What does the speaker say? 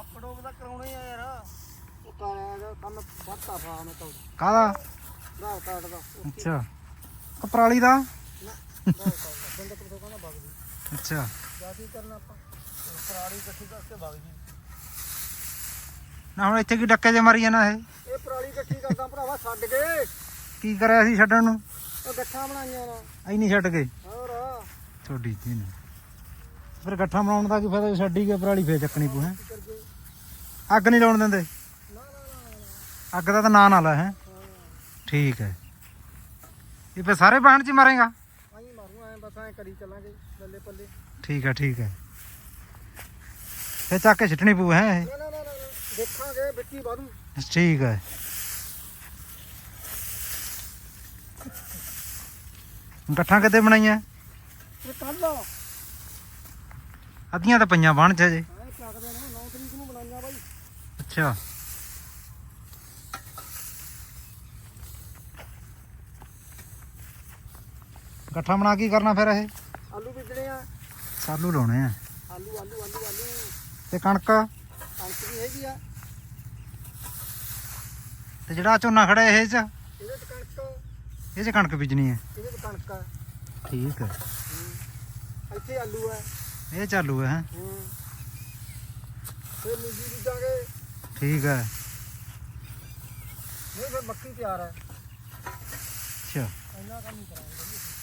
ਅਪਡੋਬ ਦਾ ਕਰਾਉਣਾ ਹੀ ਆ ਯਾਰ। ਉਹ ਕਾਲਾ ਕੰਮ ਵੱਧਤਾ ਫਾ ਮੈਂ ਤਾਂ। ਕਾਹਦਾ? ਰਾਹ ਕਾਟਦਾ ਅੱਛਾ। ਕਪਰਾਲੀ ਦਾ? ਰਾਹ ਕਾਟਦਾ ਬੰਦਾ ਤੋਂ ਕਹਿੰਦਾ ਵਗ ਜੀ। ਅੱਛਾ। ਜਾ ਕੀ ਕਰਨਾ ਆਪਾਂ? ਪਰਾੜੀ ਇਕੱਠੀ ਕਰਕੇ ਵਗ ਜੀ। ਨਾ ਹੁਣ ਇੱਥੇ ਕੀ ਡੱਕੇ ਜੇ ਮਾਰੀ ਜਾਣਾ ਇਹ? ਇਹ ਪਰਾੜੀ ਇਕੱਠੀ ਕਰਦਾ ਭਰਾਵਾ ਛੱਡ ਕੇ। ਕੀ ਕਰਿਆ ਸੀ ਛੱਡਣ ਨੂੰ? ਉਹ ਗੱਠਾਂ ਬਣਾਈਆਂ ਨਾ। ਐਨੀ ਛੱਡ ਕੇ? ਹੋਰ। ਛੋਡੀ ਜੀ ਨੇ। ਫਿਰ ਇਕੱਠਾ ਬਣਾਉਣ ਦਾ ਕੀ ਫਾਇਦਾ ਛੱਡੀ ਕੇ ਪਰਾਲੀ ਫੇਰ ਚੱਕਣੀ ਪੂ ਹੈ? ਅੱਗ ਨਹੀਂ ਲਾਉਣ ਦਿੰਦੇ? ਅੱਗ ਦਾ ਤਾਂ ਨਾਂ ਨਾ ਲੈ ਹੈ? ਠੀਕ ਹੈ। ਇਹ ਫੇ ਸਾਰੇ ਬਾਹਣ ਚ ਮਾਰੇਗਾ? ਆਈ ਮਾਰੂ ਐ ਬਸ ਐ ਕਰੀ ਚੱਲਾਂਗੇ ਲੱਲੇ ਪੱਲੇ ਠੀਕ ਹੈ ਠੀਕ ਹੈ। ਫੇ ਚੱਕ ਕੇ ਛਿੱਟਣੀ ਪੂ ਹੈ ਨਾ ਦੇਖਾਂਗੇ ਵਿੱਕੀ ਵਾਧੂ। ਠੀਕ ਹੈ। ਗੱਠਾਂ ਕਿਤੇ ਬਣਾਈਆਂ? ਇਹ ਕੱਲ ਅੱਧੀਆਂ ਤਾਂ ਪਈਆਂ ਬਾਣ ਚ ਜੇ ਐ ਚੱਕਦੇ ਨੇ 9 ਤਰੀਕ ਨੂੰ ਬਣਾਈਆਂ ਬਾਈ ਅੱਛਾ। ਗੱਠਾ ਬਣਾ ਕੀ ਕਰਨਾ ਫਿਰ ਇਹ? ਆਲੂ ਬੀਜਣੇ ਆ। ਸਾਲੂ ਲਾਉਣੇ ਆ। ਆਲੂ ਆਲੂ ਆਲੂ ਆਲੂ। ਤੇ ਕਣਕ? ਕਣਕ ਵੀ ਹੈਗੀ ਆ। ਤੇ ਜਿਹੜਾ ਝੋਨਾ ਖੜਾ ਇਹ ਚ? ਇਹਦੇ ਚ ਕਣਕ ਇਹ ਚ ਕਣਕ ਬੀਜਣੀ ਹੈ ਇਹਦੇ ਚ ਕਣਕ ਆ। ਠੀਕ ਹੈ। ਇੱਥੇ ਆਲੂ ਆ। ਇਹ ਚਾਲੂ ਹੈ ਹੈਂ? ਹੂੰ। ਫਿਰ ਮੂੰਗੀ ਬੀਜਾਂਗੇ। ਠੀਕ ਹੈ। ਨਹੀਂ ਫਿਰ ਮੱਕੀ ਤਿਆਰ ਹੈ। ਅੱਛਾ। ਇੰਨਾ ਕੰਮ ਹੀ ਕਰਾਂਗੇ।